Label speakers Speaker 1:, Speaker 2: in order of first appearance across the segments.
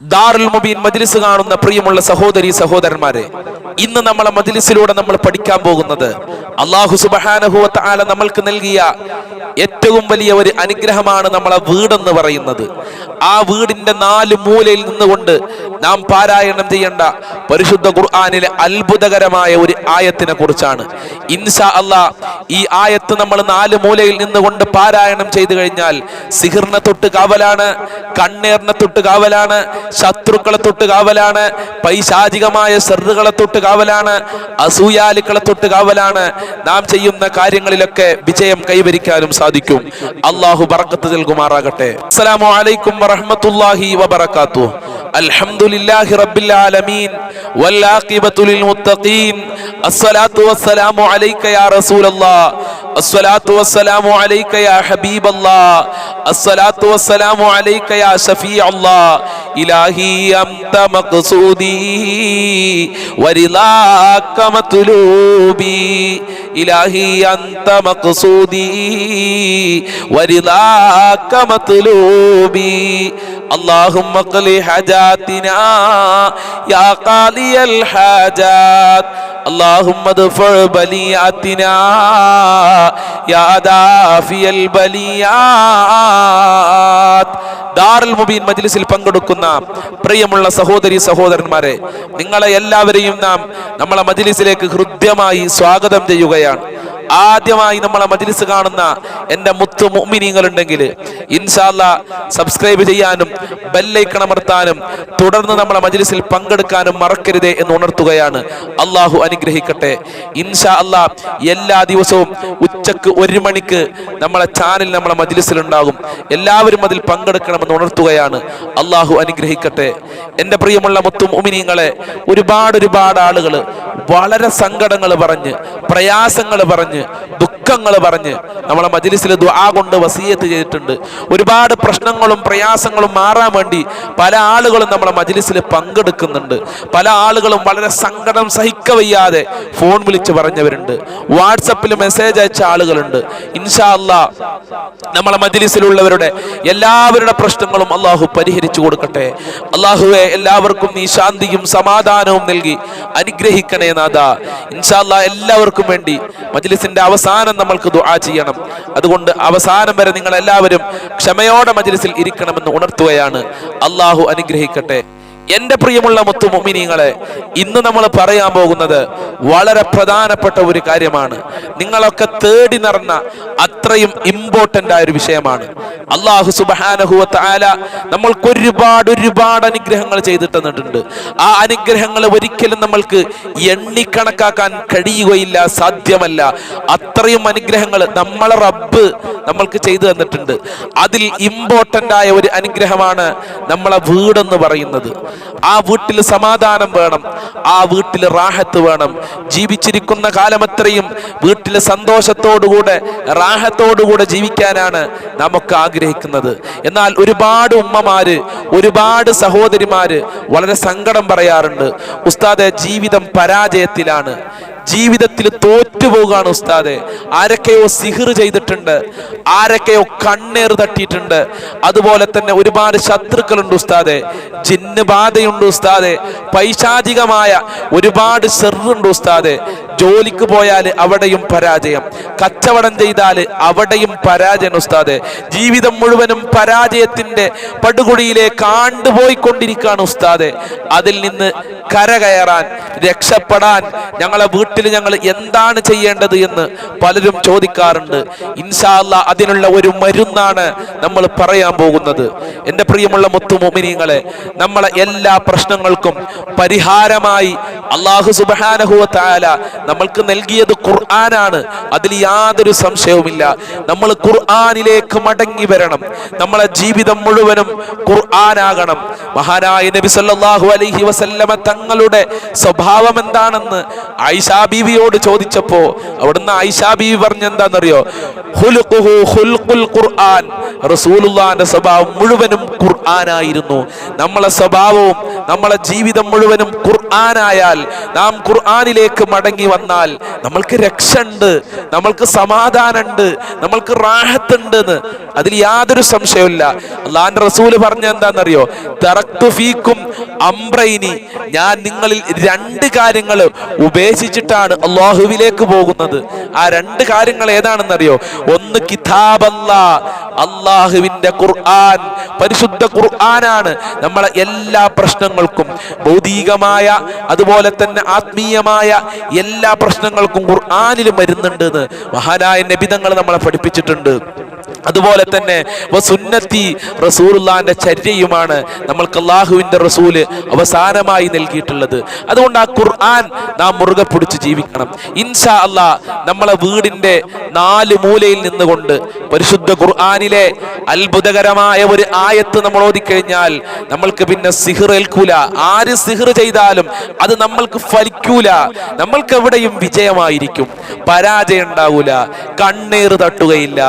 Speaker 1: ദാറുൽ മുബീൻ മജ്ലിസ് കാണുന്ന പ്രിയമുള്ള സഹോദരി സഹോദരന്മാരെ ഇന്ന് നമ്മളെ മജ്ലിസിലൂടെ നമ്മൾ പഠിക്കാൻ പോകുന്നത് അള്ളാഹു സുബഹാനഹുവത്ത് ആല നമ്മൾക്ക് നൽകിയ ഏറ്റവും വലിയ ഒരു അനുഗ്രഹമാണ് നമ്മളെ വീടെന്ന് പറയുന്നത്. ആ വീടിന്റെ നാല് മൂലയിൽ നിന്നുകൊണ്ട് നാം പാരായണം ചെയ്യേണ്ട പരിശുദ്ധ ഖുർആാനിലെ അത്ഭുതകരമായ ഒരു ആയത്തിനെ കുറിച്ചാണ്. ഇൻഷാ അല്ലാ ഈ ആയത്ത് നമ്മൾ നാല് മൂലയിൽ നിന്നുകൊണ്ട് പാരായണം ചെയ്തു കഴിഞ്ഞാൽ സിഹിറിനെ തൊട്ട് കാവലാണ് കണ്ണേറിനെ തൊട്ട് കാവലാണ് ശത്രുക്കളെ തൊട്ട് കാവലാണ് പൈശാചികമായ സെറുകളെ തൊട്ട് കാവലാണ് അസൂയാലുക്കളെ തൊട്ട് കാവലാണ്. നാം ചെയ്യുന്ന കാര്യങ്ങളിലൊക്കെ വിജയം കൈവരിക്കാനും സാധിക്കും. അള്ളാഹു ബറക്കത്ത് നൽകുമാറാകട്ടെ. അസ്സലാമു അലൈക്കും വറഹ്മത്തുള്ളാഹി വബറകാതുഹു. അൽഹംദുലില്ലാഹി റബ്ബിൽ ആലമീൻ. വൽ ആഖിബത്തുൽ മുത്തഖീൻ അസ്സലാത്തു വസ്സലാമു അലൈക യാ റസൂലല്ലാഹ് അസ്സലാത്തു വസ്സലാമു അലൈക യാ ഹബീബല്ലാഹ് അസ്സലാത്തു വസ്സലാമു അലൈക യാ ശഫീഅല്ലാഹ് ഇലാഹി അംത മഖ്സൂദി വരിലാക മത്ലൂബി. ഇലാഹി അന്ത മഖ്സൂദി വരിലാക മത്ലൂബി. اللهم اقل حاجاتنا يا قاضي الحاجات اللهم ادفع بلياتنا يا دافي البليات ദാറുൽ മുബീൻ മജ്ലിസിൽ പങ്കെടുക്കുന്ന പ്രിയമുള്ള സഹോദരി സഹോദരന്മാരെ നിങ്ങളെ എല്ലാവരെയും നാം നമ്മളെ മജ്ലിസിലേക്ക് ഹൃദ്യമായി സ്വാഗതം ചെയ്യുകയാണ് ആദ്യമായി നമ്മളെ മജ്ലിസ് കാണുന്ന എന്റെ മുത്തു മുമിനിങ്ങളുണ്ടെങ്കിൽ ഇൻഷാല്ല സബ്സ്ക്രൈബ് ചെയ്യാനും ബെല്ലൈക്കൺ അമർത്താനും തുടർന്ന് നമ്മളെ മജ്ലിസിൽ പങ്കെടുക്കാനും മറക്കരുതേ എന്ന് ഉണർത്തുകയാണ്. അള്ളാഹു അനുഗ്രഹിക്കട്ടെ. ഇൻഷാ അല്ലാ എല്ലാ ദിവസവും ഉച്ചയ്ക്ക് ഒരു മണിക്ക് നമ്മളെ ചാനൽ നമ്മളെ മജ്ലിസിൽ ഉണ്ടാകും. എല്ലാവരും അതിൽ പങ്കെടുക്കണമെന്ന് ഉണർത്തുകയാണ്. അള്ളാഹു അനുഗ്രഹിക്കട്ടെ. എന്റെ പ്രിയമുള്ള മുത്തു മുഅ്മിനീങ്ങളെ ഒരുപാട് ഒരുപാട് ആളുകൾ വളരെ സങ്കടങ്ങൾ പറഞ്ഞ് പ്രയാസങ്ങൾ പറഞ്ഞ് ദുഃഖങ്ങൾ പറഞ്ഞ് നമ്മളെ മജ്ലിസിൽ ദുആ കൊണ്ട് വസീയത്ത് ചെയ്തിട്ടുണ്ട്. ഒരുപാട് പ്രശ്നങ്ങളും പ്രയാസങ്ങളും മാറാൻ വേണ്ടി പല ആളുകളും നമ്മളെ മജ്ലിസിൽ പങ്കെടുക്കുന്നുണ്ട്. പല ആളുകളും വളരെ സങ്കടം സഹിക്കവയ്യാതെ ഫോൺ വിളിച്ച് പറഞ്ഞവരുണ്ട്. വാട്സപ്പിൽ മെസ്സേജ് അയച്ച ആളുകളുണ്ട്. ഇൻഷാ നമ്മളെ മജ്ലിസിലുള്ളവരുടെ എല്ലാവരുടെ പ്രശ്നങ്ങളും അള്ളാഹു പരിഹരിച്ചു കൊടുക്കട്ടെ. അള്ളാഹുവെ എല്ലാവർക്കും നീ ശാന്തിയും സമാധാനവും നൽകി അനുഗ്രഹിക്കണേ നാഥ. ഇൻഷാല്ല എല്ലാവർക്കും വേണ്ടി മജ്ലിസിന്റെ അവസാനം നമ്മൾക്ക് ദുആ ചെയ്യണം. അതുകൊണ്ട് അവസാനം വരെ നിങ്ങൾ എല്ലാവരും ക്ഷമയോടെ മജ്ലിസിൽ ഇരിക്കണമെന്ന് ഉണർത്തുകയാണ്. അള്ളാഹു അനുഗ്രഹിക്കട്ടെ. എന്റെ പ്രിയമുള്ള മുത്തു മൊമിനിങ്ങളെ ഇന്ന് നമ്മൾ പറയാൻ പോകുന്നത് വളരെ പ്രധാനപ്പെട്ട ഒരു കാര്യമാണ്. നിങ്ങളൊക്കെ തേടി നിറഞ്ഞ അത്രയും ഇമ്പോർട്ടന്റ് ആയ ഒരു വിഷയമാണ്. അള്ളാഹു സുബഹാനഹുവത്ത് ആല നമ്മൾക്ക് ഒരുപാട് ഒരുപാട് അനുഗ്രഹങ്ങൾ ചെയ്തിട്ടുണ്ട് ആ അനുഗ്രഹങ്ങൾ ഒരിക്കലും നമ്മൾക്ക് എണ്ണിക്കണക്കാക്കാൻ കഴിയുകയില്ല സാധ്യമല്ല. അത്രയും അനുഗ്രഹങ്ങൾ നമ്മളെ റബ്ബ് നമ്മൾക്ക് ചെയ്തു തന്നിട്ടുണ്ട്. അതിൽ ഇമ്പോർട്ടന്റ് ആയ ഒരു അനുഗ്രഹമാണ് നമ്മളെ വീടെന്ന് പറയുന്നത്. ആ വീട്ടിൽ സമാധാനം വേണം ആ വീട്ടിൽ റാഹത്ത് വേണം. ജീവിച്ചിരിക്കുന്ന കാലമത്രയും വീട്ടിൽ സന്തോഷത്തോടുകൂടെ റാഹത്തോടുകൂടെ ജീവിക്കാനാണ് നമുക്ക് ആഗ്രഹിക്കുന്നത്. എന്നാൽ ഒരുപാട് ഉമ്മമാര് ഒരുപാട് സഹോദരിമാര് വളരെ സങ്കടം പറയാറുണ്ട്. ഉസ്താദെ ജീവിതം പരാജയത്തിലാണ്. ജീവിതത്തിൽ തോറ്റുപോകാണ് ഉസ്താദെ. ആരൊക്കെയോ സിഹിർ ചെയ്തിട്ടുണ്ട്. ആരൊക്കെയോ കണ്ണേർ തട്ടിയിട്ടുണ്ട്. അതുപോലെ തന്നെ ഒരുപാട് ശത്രുക്കളുണ്ട് ഉസ്താദെ. ജിന്ന് ബാധയുണ്ട് ഉസ്താദെ. പൈശാചികമായ ഒരുപാട് സെറുണ്ട് ഉസ്താദെ. ജോലിക്ക് പോയാൽ അവിടെയും പരാജയം. കച്ചവടം ചെയ്താൽ അവിടെയും പരാജയം ഉസ്താദെ. ജീവിതം മുഴുവനും പരാജയത്തിന്റെ പടുകുടിയിലേക്ക് ആണ്ടുപോയിക്കൊണ്ടിരിക്കുകയാണ് ഉസ്താദെ. അതിൽ നിന്ന് കരകയറാൻ രക്ഷപ്പെടാൻ ഞങ്ങളെ വീട്ടിൽ ഞങ്ങൾ എന്താണ് ചെയ്യേണ്ടത് എന്ന് പലരും ചോദിക്കാറുണ്ട്. ഇൻഷാല്ല അതിനുള്ള ഒരു മരുന്നാണ് നമ്മൾ പറയാൻ പോകുന്നത്. എന്റെ പ്രിയമുള്ള മുത്തുമോമിനിങ്ങളെ നമ്മളെ എല്ലാ പ്രശ്നങ്ങൾക്കും പരിഹാരമായി അള്ളാഹു സുബാനഹുവ താല നമ്മൾക്ക് നൽകിയത് ഖുർആനാണ്. അതിൽ യാതൊരു സംശയവുമില്ല. നമ്മൾ ഖുർആനിലേക്ക് മടങ്ങി വരണം. നമ്മളെ ജീവിതം മുഴുവനും ഖുർആനാകണം. മഹാനായ നബി സല്ലല്ലാഹു അലൈഹി വസല്ലമ തങ്ങളുടെ സ്വഭാവം എന്താണെന്ന് ആയിഷാ ബീവിയോട് ചോദിച്ചപ്പോ അവിടുന്ന് ആയിഷാ ബീവി പറഞ്ഞെന്താണെന്നറിയോ ഖുർആൻ. റസൂലുള്ളാന്റെ സ്വഭാവം മുഴുവനും ഖുർആനായിരുന്നു. നമ്മളെ സ്വഭാവവും നമ്മളെ ജീവിതം മുഴുവനും ഖുർആനായാൽ നാം ഖുർആനിലേക്ക് മടങ്ങി വന്നാൽ നമ്മൾക്ക് രക്ഷ ഉണ്ട് നമ്മൾക്ക് സമാധാനമുണ്ട് നമ്മൾക്ക് റാഹത്തുണ്ട് അതിൽ യാതൊരു സംശയമില്ല അള്ളാന്റെ റസൂൽ പറഞ്ഞ എന്താണെന്നറിയോ? ഫീക്കും അംബ്രൈനി ഞാൻ നിങ്ങളിൽ രണ്ട് കാര്യങ്ങൾ ഉപേക്ഷിച്ചിട്ടാണ് അള്ളാഹുവിലേക്ക് പോകുന്നത്. ആ രണ്ട് കാര്യങ്ങൾ ഏതാണെന്നറിയോ? ഒന്ന് കിതാബല്ല അള്ളാഹുവിന്റെ ഖുർആൻ പരിശുദ്ധ ഖുർആനാണ് നമ്മളെ എല്ലാ പ്രശ്നങ്ങൾക്കും. ഭൗതികമായ അതുപോലെ തന്നെ ആത്മീയമായ എല്ലാ പ്രശ്നങ്ങൾക്കും ഖുർആനിൽ മരുന്നുണ്ട് എന്ന് മഹാനായ നബിതങ്ങൾ നമ്മളെ പഠിപ്പിച്ചിട്ടുണ്ട്. അതുപോലെ തന്നെ സുന്നത്തി റസൂറുല്ലാന്റെ ചര്യയുമാണ് നമ്മൾക്ക് അള്ളാഹുവിന്റെ റസൂൽ അവസാനമായി നൽകിയിട്ടുള്ളത്. അതുകൊണ്ട് ആ ഖുർആൻ നാം മുറുകെ പിടിച്ച് ജീവിക്കണം. ഇൻഷാ അല്ലാ നമ്മളെ വീടിന്റെ നാല് മൂലയിൽ നിന്നുകൊണ്ട് പരിശുദ്ധ ഖുർആാനിലെ അത്ഭുതകരമായ ഒരു ആയത്ത് നമ്മൾ ഓതിക്കഴിഞ്ഞാൽ നമ്മൾക്ക് പിന്നെ സിഹിർ ഏൽക്കൂല. ആര് സിഹിർ ചെയ്താലും അത് നമ്മൾക്ക് ഫലിക്കൂല. നമ്മൾക്ക് എവിടെയും വിജയമായിരിക്കും. പരാജയം ഉണ്ടാവൂല. കണ്ണീർ തട്ടുകയില്ല.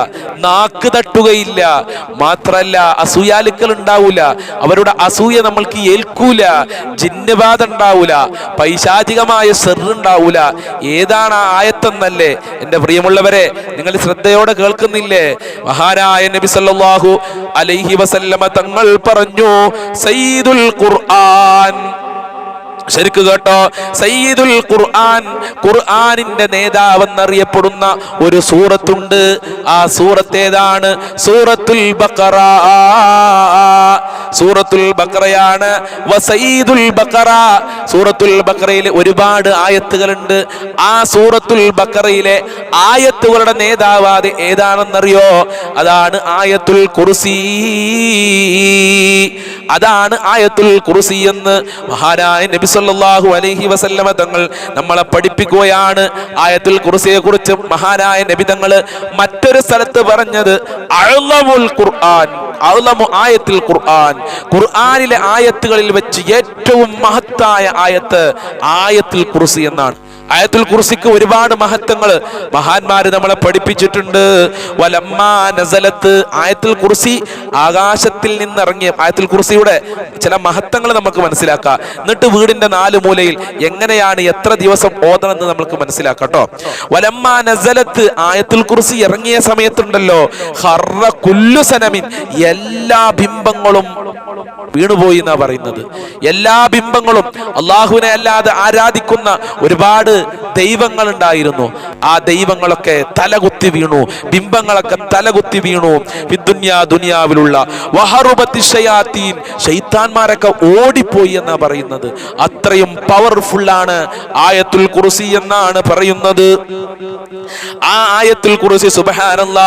Speaker 1: നാക്ക് തട്ടുകയില്ല. മാത്രല്ല അസൂയാലുക്കൾ ഉണ്ടാവൂല. അവരുടെ അസൂയ നമ്മൾക്ക് ഏൽക്കൂല. ജിന്നബാധ ഉണ്ടാവൂല. പൈശാചികമായ സെറുണ്ടാവൂല ഏതാണ് ആ ആയത്തെന്നല്ലേ? എന്റെ പ്രിയമുള്ളവരെ നിങ്ങൾ ശ്രദ്ധയോടെ കേൾക്കുന്നില്ലേ? മഹാനായ നബി സല്ലല്ലാഹു അലൈഹി വസല്ലമ തങ്ങൾ പറഞ്ഞു സയ്യിദുൽ ഖുർആൻ ശരിക്ക് കേട്ടോ. സയ്യിദുൽ ഖുർആൻ ഖുർആനിന്റെ നേതാവെന്നറിയപ്പെടുന്ന ഒരു സൂറത്തുണ്ട്. ആ സൂറത്തേതാണ് സൂറത്തുൽ ബഖറ. സൂറത്തുൽ ബഖറയാണ് വസൈദുൽ ബഖറ സൂറത്തുൽ ബഖറയിൽ ഒരുപാട് ആയത്തുകളുണ്ട്. ആ സൂറത്തുൽ ബഖറയിലെ ആയത്തുകളുടെ നേതാവാതെ ഏതാണെന്നറിയോ? അതാണ് ആയത്തുൽ കുർസി. അതാണ് ആയത്തുൽ കുർസി എന്ന് മഹാനായ നബി സല്ലല്ലാഹു അലൈഹി വസല്ലമ തങ്ങൾ നമ്മളെ പഠിപ്പിക്കുകയാണ്. ആയത്തുൽ കുർസിയെ കുറിച്ച് മഹാനായ നബി തങ്ങൾ മറ്റൊരു സ്ഥലത്ത് പറഞ്ഞത് അഅ്ലമുൽ ഖുർആൻ അഅ്ലമു ആയത്തുൽ ഖുർആൻ. ഖുർആനിലെ ആയത്തുകളിൽ വെച്ച് ഏറ്റവും മഹത്തായ ആയത്ത് ആയത്തിൽ കുറിസി എന്നാണ്. ആയത്തുൽ കുർസിക്ക് ഒരുപാട് മഹത്വങ്ങൾ മഹാന്മാര് നമ്മളെ പഠിപ്പിച്ചിട്ടുണ്ട്. വലമ്മാ നസലത്ത് ആയത്തുൽ കുർസി ആകാശത്തിൽ നിന്നിറങ്ങിയ ആയത്തുൽ കുർസിയുടെ ചില മഹത്വങ്ങൾ നമുക്ക് മനസ്സിലാക്കാം. എന്നിട്ട് വീടിന്റെ നാല് മൂലയിൽ എങ്ങനെയാണ് എത്ര ദിവസം ഓതണമെന്ന് നമുക്ക് മനസ്സിലാക്കാം കേട്ടോ. വലമ്മാ നസലത്ത് ആയത്തുൽ കുർസി ഇറങ്ങിയ സമയത്തുണ്ടല്ലോ. ഹർറ കുല്ലു സനമിൻ. എല്ലാ ബിംബങ്ങളും വീണുപോയി എന്നാ പറയുന്നത്. എല്ലാ ബിംബങ്ങളും അള്ളാഹുവിനെ അല്ലാതെ ആരാധിക്കുന്ന ഒരുപാട് ദൈവങ്ങൾ ഉണ്ടായിരുന്നു ആ ദൈവങ്ങളൊക്കെ തലകുത്തി വീണു. ബിംബങ്ങളൊക്കെ തലകുത്തി വീണു. വിദുന്യാ ദുനിയാവിലുള്ള വഹറുബത്തി ശൈത്താന്മാരൊക്കെ ഓടിപ്പോയി എന്നാ പറയുന്നത്. അത്രയും പവർഫുൾ ആണ്. ആയത്തുൽ കുറിസി എന്നാണ് പറയുന്നത്. ആ ആയത്തുൽ കുറിസി സുബഹാനല്ല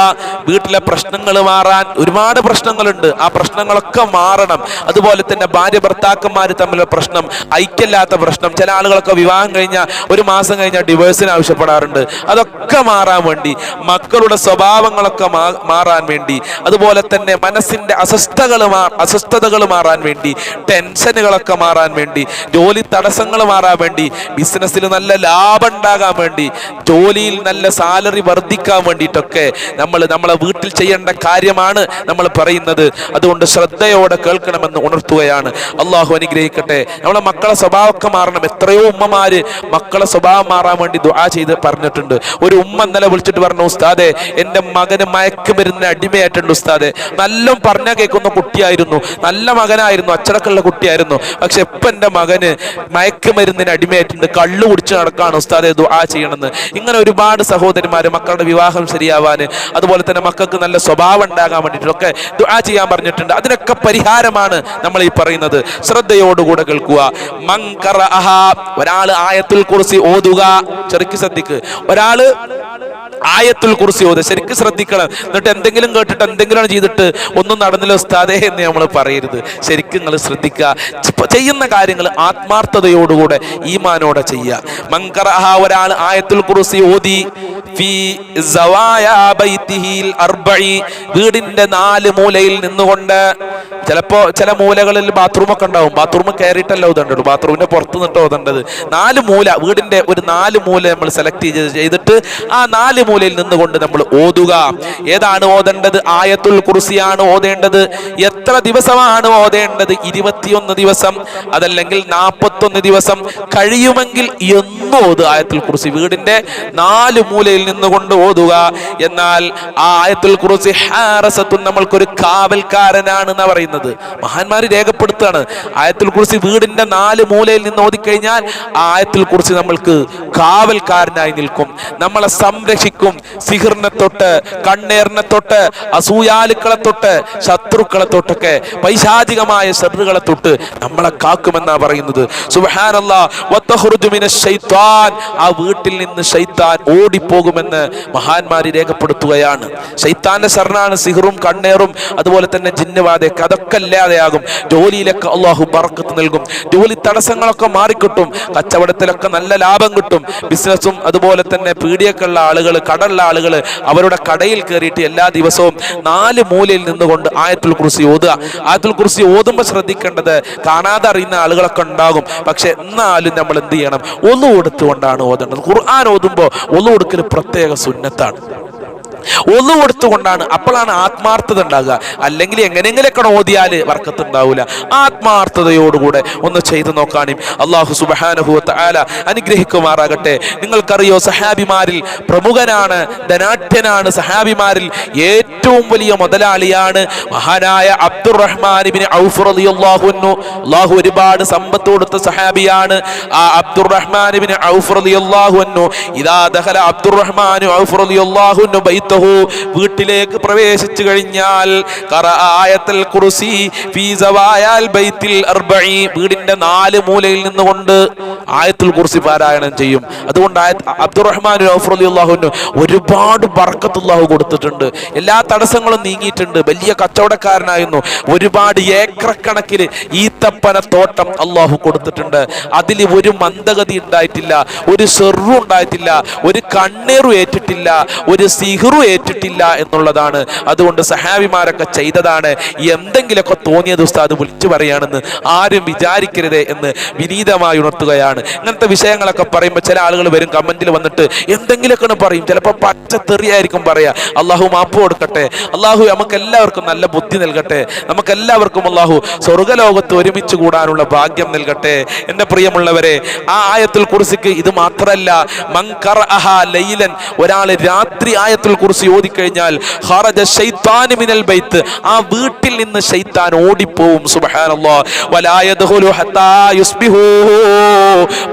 Speaker 1: വീട്ടിലെ പ്രശ്നങ്ങൾ മാറാൻ ഒരുപാട് പ്രശ്നങ്ങളുണ്ട്. ആ പ്രശ്നങ്ങളൊക്കെ മാറണം. അതുപോലെ തന്നെ ഭാര്യ ഭർത്താക്കന്മാർ തമ്മിലുള്ള പ്രശ്നം ഐക്യല്ലാത്ത പ്രശ്നം. ചില ആളുകളൊക്കെ വിവാഹം കഴിഞ്ഞ ഒരു മാസം കഴിഞ്ഞാൽ ഡിവേഴ്സിന് ആവശ്യപ്പെടാറുണ്ട്. അതൊക്കെ മാറാൻ വേണ്ടി മക്കളുടെ സ്വഭാവങ്ങളൊക്കെ മാറാൻ വേണ്ടി അതുപോലെ തന്നെ മനസ്സിന്റെ അസ്വസ്ഥകൾ അസ്വസ്ഥതകൾ മാറാൻ വേണ്ടി ടെൻഷനുകളൊക്കെ മാറാൻ വേണ്ടി ജോലി തടസ്സങ്ങൾ മാറാൻ വേണ്ടി ബിസിനസ്സിൽ നല്ല ലാഭം ഉണ്ടാകാൻ വേണ്ടി ജോലിയിൽ നല്ല സാലറി വർദ്ധിക്കാൻ വേണ്ടിയിട്ടൊക്കെ നമ്മൾ നമ്മളെ വീട്ടിൽ ചെയ്യേണ്ട കാര്യമാണ് നമ്മൾ പറയുന്നത്. അതുകൊണ്ട് ശ്രദ്ധയോടെ കേൾക്കണമെന്ന് ഉണർത്തുകയാണ്. അള്ളാഹു അനുഗ്രഹിക്കട്ടെ. നമ്മളെ മക്കളെ സ്വഭാവമൊക്കെ മാറണം. എത്രയോ ഉമ്മമാര് മക്കളെ സ്വഭാവം മാറാൻ വേണ്ടി ദുആ ചെയ്ത് പറഞ്ഞിട്ടുണ്ട്. ഒരു ഉമ്മ ഇന്നലെ വിളിച്ചിട്ട് പറഞ്ഞു ഉസ്താദെ എന്റെ മകന് മയക്കുമരുന്നിന് അടിമയായിട്ടുണ്ട് ഉസ്താദെ. നല്ല പറഞ്ഞാൽ കേൾക്കുന്ന കുട്ടിയായിരുന്നു. നല്ല മകനായിരുന്നു അച്ചടക്കമുള്ള കുട്ടിയായിരുന്നു. പക്ഷെ ഇപ്പൊ എന്റെ മകന് മയക്കുമരുന്നിന് അടിമയായിട്ടുണ്ട്. കള്ളു കുടിച്ച് നടക്കാണ് ഉസ്താദെ ദുആ ചെയ്യണമെന്ന് ഇങ്ങനെ ഒരുപാട് സഹോദരിമാര് മക്കളുടെ വിവാഹം ശരിയാവാന് അതുപോലെ തന്നെ മക്കൾക്ക് നല്ല സ്വഭാവം ഉണ്ടാകാൻ വേണ്ടിയിട്ടൊക്കെ ദുആ ചെയ്യാൻ പറഞ്ഞിട്ടുണ്ട്. അതിനൊക്കെ പരിഹാരമാണ് നമ്മൾ ഈ പറയുന്നത്. ശ്രദ്ധയോടുകൂടെ കേൾക്കുക. മങ്കറ ഒരാൾ ആയത്തുൽ കുറിച്ച് ഓതുക ചെറുക്കി ശ്രദ്ധിക്ക്. ഒരാൾ ആയത്തുൽ കുറിച്ച് ഓതുക. ശരിക്കും ശ്രദ്ധിക്കണം. എന്നിട്ട് എന്തെങ്കിലും കേട്ടിട്ട് എന്തെങ്കിലും ചെയ്തിട്ട് ഒന്നും നടന്നില്ല ഉസ്താദേ എന്ന് നമ്മൾ പറയരുത്. ശരിക്കും നിങ്ങൾ ശ്രദ്ധിക്കുക. ചെയ്യുന്ന കാര്യങ്ങൾ ആത്മാർത്ഥതയോടുകൂടെ ഈമാനോടെ ചെയ്യുക. മങ്കറഹ ഒരാൾ ആയത്തുൽ കുറിച്ച് ഓതി. വീടിന്റെ നാല് മൂലയിൽ നിന്നുകൊണ്ട് ചിലപ്പോ ചില മൂലകളിൽ ബാത്റൂം ഒക്കെ ഉണ്ടാവും. ബാത്റൂം കയറിയിട്ടല്ല ഓതേണ്ടത് ബാത്റൂമിന്റെ പുറത്ത് നിന്നിട്ട് ഓതേണ്ടത് നാല് മൂല വീടിന്റെ ഒരു നാല് മൂല നമ്മൾ സെലക്ട് ചെയ്ത് ചെയ്തിട്ട് ആ നാല് മൂലയിൽ നിന്നുകൊണ്ട് നമ്മൾ ഓതുക. ഏതാണ് ഓതേണ്ടത്? ആയത്തുൽ കുറുസിയാണ് ഓതേണ്ടത്. എത്ര ദിവസമാണ് ഓതേണ്ടത്? ഇരുപത്തിയൊന്ന് ദിവസം അതല്ലെങ്കിൽ നാൽപ്പത്തൊന്ന് ദിവസം. കഴിയുമെങ്കിൽ എന്നും ഓത് ആയത്തുൽ കുറിസി വീടിന്റെ നാല് മൂലയിൽ നിന്നുകൊണ്ട് ഓതുക. എന്നാൽ ആ ആയത്തുൽ കുറിസി ഹാറസത്തും നമ്മൾക്കൊരു കാവൽക്കാരനാണെന്ന് പറയുന്നത്. മഹാന്മാർ രേഖപ്പെടുത്തുകയാണ്. ആയത്തിൽ കുറിച്ച് വീടിന്റെ നാല് മൂലയിൽ നിന്ന് ഓതിക്കഴിഞ്ഞാൽ ആ ആയത്തുൽ കുറിച്ച് നമ്മൾക്ക് കാവൽക്കാരനായി നിൽക്കും. നമ്മളെ സംരക്ഷിക്കും. സിഹിറിനെ തൊട്ട് കണ്ണേറിനെ തൊട്ട് അസൂയാലുക്കളെ തൊട്ട് ശത്രുക്കളെ തൊട്ടൊക്കെ പൈശാചികമായ ശത്രുക്കളെ തൊട്ട് നമ്മളെ കാക്കുമെന്നാ പറയുന്നത്. ആ വീട്ടിൽ നിന്ന് ശൈത്താൻ ഓടിപ്പോകുമെന്ന് മഹാന്മാര് രേഖപ്പെടുത്തുകയാണ്. ശൈത്താന്റെ ശരണാണ് സിഹറും കണ്ണേറും അതുപോലെ തന്നെ ജിന്നുവാദയൊക്കെ. അതൊക്കെ ഇല്ലാതെയാകും ജോലിയിലൊക്കെ അള്ളാഹു ബർക്കത്ത് നൽകും. ജോലി തടസ്സങ്ങളൊക്കെ മാറിക്കിട്ടും. കച്ചവടത്തിലൊക്കെ നല്ല ലാഭം കിട്ടും. ബിസിനസ്സും അതുപോലെ തന്നെ പീഡിയൊക്കെയുള്ള ആളുകൾ കടലുള്ള ആളുകൾ അവരുടെ കടയിൽ കയറിയിട്ട് എല്ലാ ദിവസവും നാല് മൂലയിൽ നിന്നുകൊണ്ട് ആയത്തുൽ കുറിസി ഓതുക. ആയത്തുൽ കുറിസി ഓതുമ്പോൾ ശ്രദ്ധിക്കേണ്ടത് കാണാതെ അറിയുന്ന ആളുകളൊക്കെ ഉണ്ടാകും. പക്ഷെ എന്നാലും നമ്മൾ എന്ത് ചെയ്യണം? ഒന്നു കൊടുത്തുകൊണ്ടാണ് ഓതേണ്ടത്. ഖുർആൻ ഓതുമ്പോൾ ഒന്നു കൊടുക്കൽ പ്രത്യേക സുന്നത്താണ്. ഒന്ന് കൊടുത്തുകൊണ്ടാണ് അപ്പോഴാണ് ആത്മാർത്ഥത ഉണ്ടാകുക. അല്ലെങ്കിൽ എങ്ങനെയെങ്കിലൊക്കെ ഓതിയാൽ വർക്കത്ത് ഉണ്ടാവില്ല ആത്മാർത്ഥതയോടുകൂടെ ഒന്ന് ചെയ്തു നോക്കാനും അള്ളാഹു സുബാനുഭൂത്ത് ആല അനുഗ്രഹിക്കുമാറാകട്ടെ. നിങ്ങൾക്കറിയോ സഹാബിമാരിൽ പ്രമുഖനാണ് ധനാഠ്യനാണ് സഹാബിമാരിൽ ഏറ്റവും വലിയ മുതലാളിയാണ് മഹാനായ അബ്ദുറഹ്മാൻ ഔഫ് റളിയല്ലാഹു അൻഹു. അള്ളാഹു ഒരുപാട് സമ്പത്ത് കൊടുത്ത സഹാബിയാണ്. ആ അബ്ദുറഹ്മാൻ ഔഫ് റളിയല്ലാഹു അൻഹു. ഇദാ ഔഫുറിയാഹുന്നു അബ്ദുറഹ്മാൻ വീട്ടിലേക്ക് പ്രവേശിച്ചു കഴിഞ്ഞാൽ ഖറഅ കുറുസി ഫീസവായാൽ ബൈത്തിൽ അർബഈ. വീടിന്റെ നാല് മൂലയിൽ നിന്നുകൊണ്ട് ആയത്തുൽ കുർസി പാരായണം ചെയ്യും. അതുകൊണ്ട് അബ്ദുറഹ്മാൻ അള്ളാഹുവിന് ഒരുപാട് ബർക്കത്തുല്ലാഹു കൊടുത്തിട്ടുണ്ട്. എല്ലാ തടസ്സങ്ങളും നീങ്ങിയിട്ടുണ്ട്. വലിയ കച്ചവടക്കാരനായിരുന്നു. ഒരുപാട് ഏക്കറക്കണക്കിന് ഈത്തപ്പന തോട്ടം അള്ളാഹു കൊടുത്തിട്ടുണ്ട്. അതിൽ ഒരു മന്ദഗതി ഉണ്ടായിട്ടില്ല. ഒരു സെറു ഉണ്ടായിട്ടില്ല. ഒരു കണ്ണീറു ഏറ്റിട്ടില്ല. ഒരു സിഹറു ഏറ്റിട്ടില്ല എന്നുള്ളതാണ്. അതുകൊണ്ട് സഹാബിമാരൊക്കെ ചെയ്തതാണ്. എന്തെങ്കിലുമൊക്കെ തോന്നിയത് ഉസ്താദ് വിളിച്ചു പറയാണെന്ന് ആരും വിചാരിക്കരുത് എന്ന് വിനീതമായി ഉണർത്തുകയാണ്. ഇങ്ങനത്തെ വിഷയങ്ങളൊക്കെ പറയുമ്പോൾ ചില ആളുകൾ വരും കമന്റിൽ വന്നിട്ട് എന്തെങ്കിലുമൊക്കെ പറയും. ചിലപ്പോൾ പച്ച തെറിയായിരിക്കും പറയാ. അള്ളാഹു മാപ്പ് കൊടുക്കട്ടെ. അള്ളാഹു നമുക്ക് എല്ലാവർക്കും നല്ല ബുദ്ധി നൽകട്ടെ. നമുക്ക് എല്ലാവർക്കും അള്ളാഹു സ്വർഗലോകത്ത് ഒരുമിച്ച് കൂടാനുള്ള ഭാഗ്യം നൽകട്ടെ. എന്റെ പ്രിയമുള്ളവരെ ആ ആയത്തിൽ കുറിസിക്ക് ഇത് മാത്രമല്ല. മങ്കർ ലൈലൻ ഒരാൾ രാത്രി ആയത്തുൽ കുറിസി ഓതിക്കഴിഞ്ഞാൽ ഖറജ ശൈത്താനു മിനൽ ബൈത്ത്. ആ വീട്ടിൽ നിന്ന് ഷെയ്ത്താൻ ഓടിപ്പോവും സുബ്ഹാനല്ലാഹ് വലാ യദ്ഖുലു ഹത്താ യുസ്ബിഹു.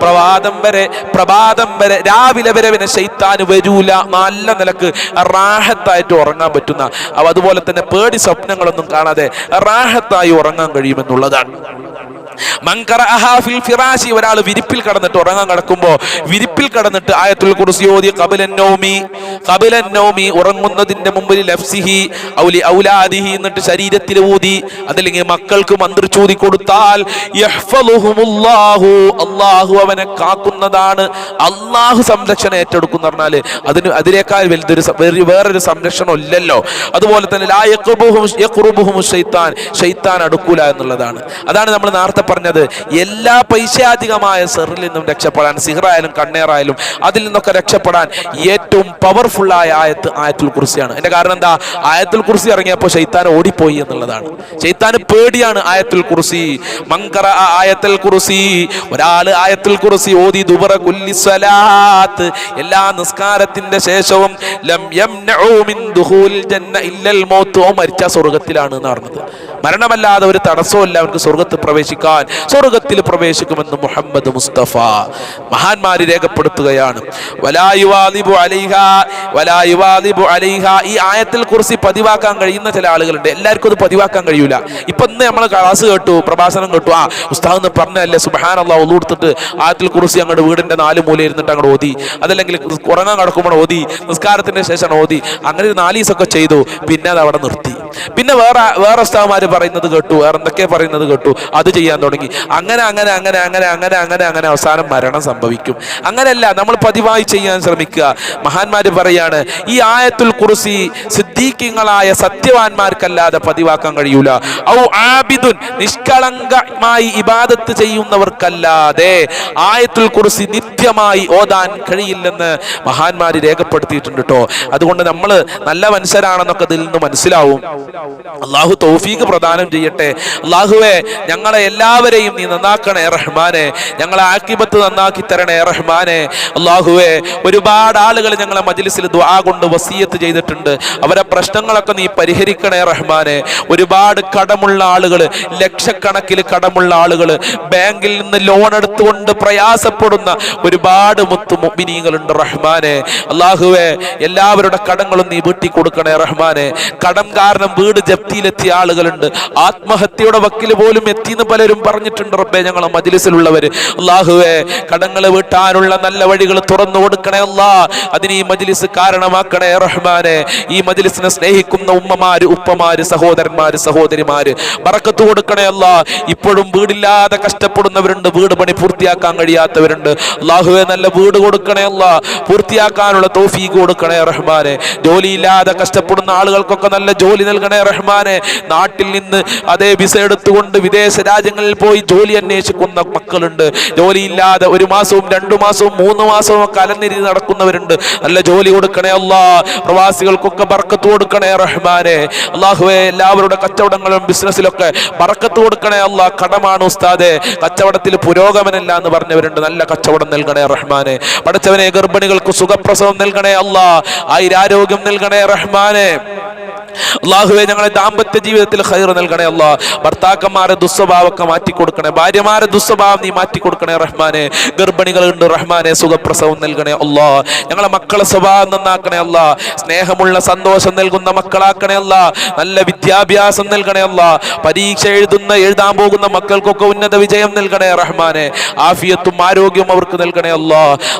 Speaker 1: പ്രഭാതം വരെ പ്രഭാതം വരെ രാവിലെ വരെ പിന്നെ ശൈത്താൻ വരൂല. നല്ല നിലയ്ക്ക് റാഹത്തായിട്ട് ഉറങ്ങാൻ പറ്റുന്ന. അതുപോലെ തന്നെ പേടി സ്വപ്നങ്ങളൊന്നും കാണാതെ റാഹത്തായി ഉറങ്ങാൻ കഴിയുമെന്നുള്ളതാണ്. ഫിറാശി ഒരാൾ വിരിപ്പിൽ കടന്നിട്ട് ഉറങ്ങാൻ കിടക്കുമ്പോൾ വിരിപ്പിൽ കടന്നിട്ട് ആയത്തുൽ കുറിച്ച് ഓതി കപിലൻ നോമി കപിലൻ നൗമി ഉറങ്ങുന്നതിന്റെ മുമ്പിൽ ലഫ്സിഹി ഔലി ഔലാദിഹി എന്നിട്ട് ശരീരത്തിൽ ഊതി. അതല്ലെങ്കിൽ മക്കൾക്ക് മന്ത്രിച്ചൂതി കൊടുത്താൽ അള്ളാഹു അവനെ കാക്കുന്നതാണ്. അള്ളാഹു സംരക്ഷണം ഏറ്റെടുക്കും എന്ന് പറഞ്ഞാൽ അതിന് അതിനേക്കാൾ വലുതൊരു വേറെ- വേറൊരു സംരക്ഷണം ഇല്ലല്ലോ. അതുപോലെ തന്നെ ഷെയ്ത്താൻ ശൈത്താൻ. അടുക്കൂല എന്നുള്ളതാണ്. അതാണ് നമ്മൾ നേരത്തെ പറഞ്ഞത്. എല്ലാ പൈശാധികമായ സെറിൽ നിന്നും രക്ഷപ്പെടാൻ സിഹറായാലും കണ്ണേറായാലും അതിൽ നിന്നൊക്കെ രക്ഷപ്പെടാൻ ഏറ്റവും പവർഫുള്ളായ ആയ ആയത്ത് ആയത്തുൽ കുർസിയാണ്. എന്റെ കാരണം എന്താ? ആയത്തുൽ കുർസി ഇറങ്ങിയപ്പോൾ ശൈത്താൻ ഓടിപ്പോയി എന്നുള്ളതാണ്. ചൈത്താൻ പേടിയാണ് ആയത്തുൽ കുർസി. മങ്കറ ആയത്തുൽ കുർസി. ഒരാൾ ആയത്തുൽ കുർസി ഓതി ദുബറ കുല്ലി സ്വലാത്ത്. എല്ലാ നിസ്കാരത്തിന്റെ ശേഷവും ലം യംനഉ മിൻ ദുഖൂലിൽ ജന്ന ഇല്ലൽ മൗത്ത്. മരിച്ച സ്വർഗത്തിലാണ് എന്ന് പറഞ്ഞത്. മരണമല്ലാതെ ഒരു തടസ്സമില്ല അവർക്ക് സ്വർഗത്തിൽ പ്രവേശിക്കാൻ. സ്വർഗത്തിൽ പ്രവേശിക്കുമെന്ന് മുഹമ്മദ് മുസ്തഫ മഹാന്മാര് രേഖപ്പെടുത്തുകയാണ്. ഈ ആയത്തിൽ കുറിച്ച് പതിവാക്കാൻ കഴിയുന്ന ചില ആളുകളുണ്ട്. എല്ലാവർക്കും അത് പതിവാക്കാൻ കഴിയൂല. ഇപ്പൊ ഇന്ന് നമ്മൾ ക്ലാസ് കേട്ടു പ്രഭാഷണം കേട്ടു. ആ ഉസ്താദ് എന്ന് പറഞ്ഞല്ലേ സുബഹാനുള്ള ഒന്നു കൊടുത്തിട്ട് ആയത്തിൽ കുറിച്ച് അങ്ങോട്ട് വീടിന്റെ നാല് മൂല ഇരുന്നിട്ട് അങ്ങോട്ട് ഓതി. അതല്ലെങ്കിൽ ഉറങ്ങാൻ കിടക്കുമ്പോൾ ഓതി നിസ്കാരത്തിന്റെ ശേഷം ഓതി. അങ്ങനെ ഒരു നാല് ചെയ്തു. പിന്നെ അത് അവിടെ നിർത്തി. പിന്നെ വേറെ വേറെ ഉസ്താവന്മാർ പറയുന്നത് കേട്ടു വേറെന്തൊക്കെ പറയുന്നത് കേട്ടു അത് ചെയ്യാൻ തുടങ്ങി. അങ്ങനെ അങ്ങനെ അങ്ങനെ അങ്ങനെ അങ്ങനെ അങ്ങനെ അങ്ങനെ അവസാനം മരണം സംഭവിക്കും. അങ്ങനെയല്ല നമ്മൾ പതിവായി ചെയ്യാൻ ശ്രമിക്കുക. മഹാന്മാര് പറയാണ് ഈ ആയത്തുൽ കുറിസി സിദ്ദീഖ്യങ്ങളായ സത്യവാന്മാർക്കല്ലാതെ പതിവാക്കാൻ കഴിയൂല. ഔ ആബിദുൻ നിഷ്കളങ്കമായി ഇബാദത്ത് ചെയ്യുന്നവർക്കല്ലാതെ ആയത്തുൽ കുറിസി നിത്യമായി ഓതാൻ കഴിയില്ലെന്ന് മഹാന്മാര് രേഖപ്പെടുത്തിയിട്ടുണ്ട് കേട്ടോ അതുകൊണ്ട് നമ്മൾ നല്ല മനുഷ്യരാണെന്നൊക്കെ ഇതിൽ നിന്ന് മനസ്സിലാവും. അള്ളാഹു തൗഫീഖ് പ്രദാനം ചെയ്യട്ടെ. അള്ളാഹുവെ ഞങ്ങളെ എല്ലാവരെയും നീ നന്നാക്കണേ റഹ്മാനെ. ഞങ്ങളെ ആക്കിബത്ത് നന്നാക്കി തരണേ റഹ്മാനെ. അള്ളാഹുവെ ഒരുപാട് ആളുകൾ ഞങ്ങളെ മജ്ലിസിൽ ദ്വാ കൊണ്ട് വസീയത്ത് ചെയ്തിട്ടുണ്ട്. അവരെ പ്രശ്നങ്ങളൊക്കെ നീ പരിഹരിക്കണേ റഹ്മാനെ. ഒരുപാട് കടമുള്ള ആളുകൾ ലക്ഷക്കണക്കിൽ കടമുള്ള ആളുകൾ ബാങ്കിൽ നിന്ന് ലോൺ എടുത്തുകൊണ്ട് പ്രയാസപ്പെടുന്ന ഒരുപാട് മുത്തു മുബിനീകളുണ്ട് റഹ്മാനെ. അള്ളാഹുവെ എല്ലാവരുടെ കടങ്ങളും നീ വീട്ടി കൊടുക്കണേ റഹ്മാനെ. കടം കാരണം വീട് ജപ്തിയിലെത്തിയ ആളുകളുണ്ട്. ആത്മഹത്യയുടെ വക്കിൽ പോലും എത്തി എന്ന് പലരും പറഞ്ഞിട്ടുണ്ട് റബ്ബേ ഞങ്ങളെ മജിലിസിലുള്ളവർ അള്ളാഹുവെ കടങ്ങൾ വീട്ടാനുള്ള നല്ല വഴികൾ തുറന്നു കൊടുക്കണേ അല്ലാ. അതിന് ഈ മജിലിസ് കാരണമാക്കണേ റഹ്മാനെ. ഈ മജിലിസിനെ സ്നേഹിക്കുന്ന ഉമ്മമാര് ഉപ്പമാര് സഹോദരന്മാര് സഹോദരിമാര് മറക്കത്തു കൊടുക്കണേ അല്ല. ഇപ്പോഴും വീടില്ലാതെ കഷ്ടപ്പെടുന്നവരുണ്ട് വീട് പണി പൂർത്തിയാക്കാൻ കഴിയാത്തവരുണ്ട്. അള്ളാഹുവെ നല്ല വീട് കൊടുക്കണേ അല്ല. പൂർത്തിയാക്കാനുള്ള തോഫീക്ക് കൊടുക്കണേ റഹ്മാനെ. ജോലിയില്ലാതെ കഷ്ടപ്പെടുന്ന ആളുകൾക്കൊക്കെ നല്ല ജോലി നൽകണേ റഹ്മാനെ. നാട്ടിൽ നിന്ന് അതേ വിസ എടുത്തുകൊണ്ട് വിദേശ രാജ്യങ്ങളിൽ പോയി ജോലി അന്വേഷിക്കുന്ന മക്കളുണ്ട്. ജോലിയില്ലാതെ ഒരു മാസവും രണ്ടു മാസവും മൂന്ന് മാസവും ഒക്കെ അലനിരി നടക്കുന്നവരുണ്ട്. നല്ല ജോലി കൊടുക്കണേ അല്ലാ. പ്രവാസികൾക്കൊക്കെ ബർക്കത്ത് കൊടുക്കണേ റഹ്മാനെ. അള്ളാഹുവെ എല്ലാവരുടെ കച്ചവടങ്ങളും ബിസിനസ്സിലൊക്കെ ബർക്കത്ത് കൊടുക്കണേ അല്ലാ. കടമാണ് ഉസ്താദെ. കച്ചവടത്തിൽ പുരോഗമനല്ല എന്ന് പറഞ്ഞവരുണ്ട്. നല്ല കച്ചവടം നൽകണേ റഹ്മാനെ. പഠിച്ചവനെ ഗർഭിണികൾക്ക് സുഖപ്രസവം നൽകണേ അല്ലാ. ആയിരാരോഗ്യം നൽകണേ റഹ്മാനെ. അള്ളാഹുവെ ഞങ്ങളെ ദാമ്പത്യ ജീവിതത്തിൽ ഹൈർ നൽകണേ അല്ല ഭർത്താക്കന്മാരെ ദുസ്വഭാവമൊക്കെ മാറ്റി കൊടുക്കണേ. ഭാര്യമാരെ ദുസ്വഭാവം നീ മാറ്റി കൊടുക്കണേ റഹ്മാനെ. ഗർഭിണികളുണ്ട് റഹ്മാനെ സുഖപ്രസവം നൽകണേ അല്ല ഞങ്ങളെ മക്കളെ സ്വഭാവം നന്നാക്കണേ അല്ല സ്നേഹമുള്ള സന്തോഷം നൽകുന്ന മക്കളാക്കണേ അല്ല നല്ല വിദ്യാഭ്യാസം നൽകണേ അല്ല പരീക്ഷ എഴുതുന്ന എഴുതാൻ പോകുന്ന മക്കൾക്കൊക്കെ ഉന്നത വിജയം നൽകണേ റഹ്മാനെ. ആഫിയത്തും ആരോഗ്യവും അവർക്ക് നൽകണേ അല്ല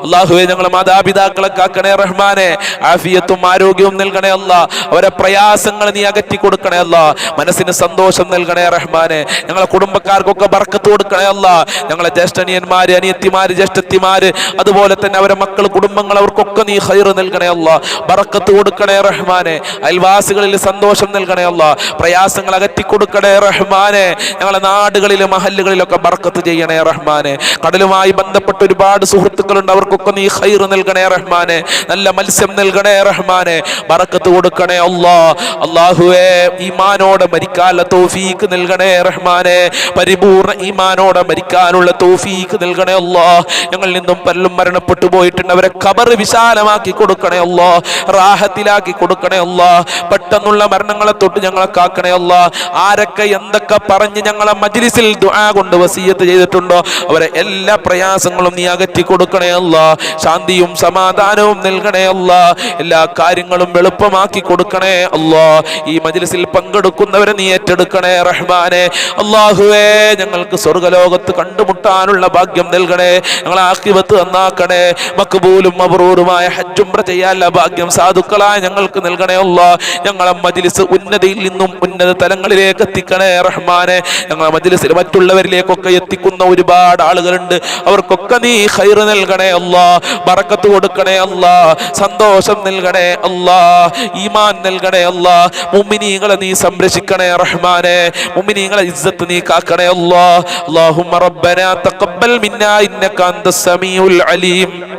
Speaker 1: അള്ളാഹുവെ ഞങ്ങളെ മാതാപിതാക്കളെ കാക്കണേ റഹ്മാനെ. ആഫിയത്തും ആരോഗ്യവും നൽകണേ അല്ല അവരെ പ്രയാസങ്ങൾ നീ അകറ്റി കൊടുക്കണേ അല്ല മനസ്സിന് സന്തോഷം നൽകണേ റഹ്മാനെ. ഞങ്ങളെ കുടുംബക്കാർക്കൊക്കെ ബർക്കത്ത് കൊടുക്കണേ അല്ല. ഞങ്ങളെ ജ്യേഷ്ഠനിയന്മാര് അനിയത്തിമാര് ജ്യേഷ്ഠത്തിമാര് അതുപോലെ തന്നെ അവരെ മക്കൾ കുടുംബങ്ങൾ അവർക്കൊക്കെ നീ ഹൈർ നൽകണേ അല്ല. ബർക്കത്ത് കൊടുക്കണേ റഹ്മാനെ. അയൽവാസികളിൽ സന്തോഷം നൽകണേ അല്ല. പ്രയാസങ്ങൾ അകറ്റി കൊടുക്കണേ റഹ്മാനെ. ഞങ്ങളെ നാടുകളിലും മഹല്ലുകളിലൊക്കെ ബർക്കത്ത് ചെയ്യണേ റഹ്മാനെ. കടലുമായി ബന്ധപ്പെട്ട് ഒരുപാട് സുഹൃത്തുക്കളുണ്ട് അവർക്കൊക്കെ നീ ഹൈർ നൽകണേ റഹ്മാനെ. നല്ല മത്സ്യം നൽകണേ റഹ്മാനെ. ബറക്കത്ത് കൊടുക്കണേ അല്ലാ. അള്ളാഹുവേ ഈമാനോടെ മരിക്കാനുള്ള തോഫീക്ക് നൽകണേ റഹ്മാനെ. പരിപൂർണ ഈമാനോടെ മരിക്കാനുള്ള തോഫീക്ക് നൽകണേ അല്ലോ ഞങ്ങൾ നിന്നും പലരും മരണപ്പെട്ടു പോയിട്ടുണ്ട്. അവരെ കബർ വിശാലമാക്കി കൊടുക്കണേ അല്ലോ റാഹത്തിലാക്കി കൊടുക്കണേ അല്ലോ പെട്ടെന്നുള്ള മരണങ്ങളെ തൊട്ട് ഞങ്ങളെ കാക്കണേ അല്ലോ ആരൊക്കെ എന്തൊക്കെ പറഞ്ഞ് ഞങ്ങളെ മജ്ലിസിൽ ദുആ കൊണ്ട് വസീയത്ത് ചെയ്തിട്ടുണ്ടോ അവരെ എല്ലാ പ്രയാസങ്ങളും നീ അകറ്റി കൊടുക്കണേ അല്ലോ ശാന്തിയും സമാധാനവും നൽകണേ അല്ലോ എല്ലാ കാര്യങ്ങളും എളുപ്പമാക്കി കൊടുക്കണേ അല്ലോ ഈ മജ്ലിസിൽ പങ്കെടുക്കുന്നവരെ നീ ഏറ്റെടുക്കണേ റഹ്മാനെ. അള്ളാഹുവേ ഞങ്ങൾക്ക് സ്വർഗലോകത്ത് കണ്ടുമുട്ടാനുള്ള ഭാഗ്യം നൽകണേ. ഞങ്ങളെ ആക്കിവത്ത് നന്നാക്കണേ. മക്ബൂലും മബറൂറുമായ ഹജ്ജുംറ ചെയ്യാനുള്ള ഭാഗ്യം സാധുക്കളായ ഞങ്ങൾക്ക് നൽകണേ അല്ലാ. ഞങ്ങളെ മജിലിസ് ഉന്നതിയിൽ നിന്നും ഉന്നത തലങ്ങളിലേക്ക് എത്തിക്കണേ റഹ്മാനെ. ഞങ്ങളെ മജിലിസിൽ മറ്റുള്ളവരിലേക്കൊക്കെ എത്തിക്കുന്ന ഒരുപാട് ആളുകളുണ്ട്. അവർക്കൊക്കെ നീ ഹൈർ നൽകണേ അല്ല. ബറക്കത്ത് കൊടുക്കണേ അല്ല. സന്തോഷം നൽകണേ അല്ല. ഈമാൻ നൽകണേ അല്ല. മുമ്മിനീകളെ നീ സംരക്ഷിക്കണേ റഹ്മാനെ. മുഅ്മിനീങ്ങളെ ഇസ്സത്ത് നീ കാക്കണേ അല്ലാഹ്. അല്ലാഹുമ്മ റബ്ബനാ തഖബ്ബൽ മിന്നാ ഇന്നക അന്തസ് സമീഉൽ അലീം.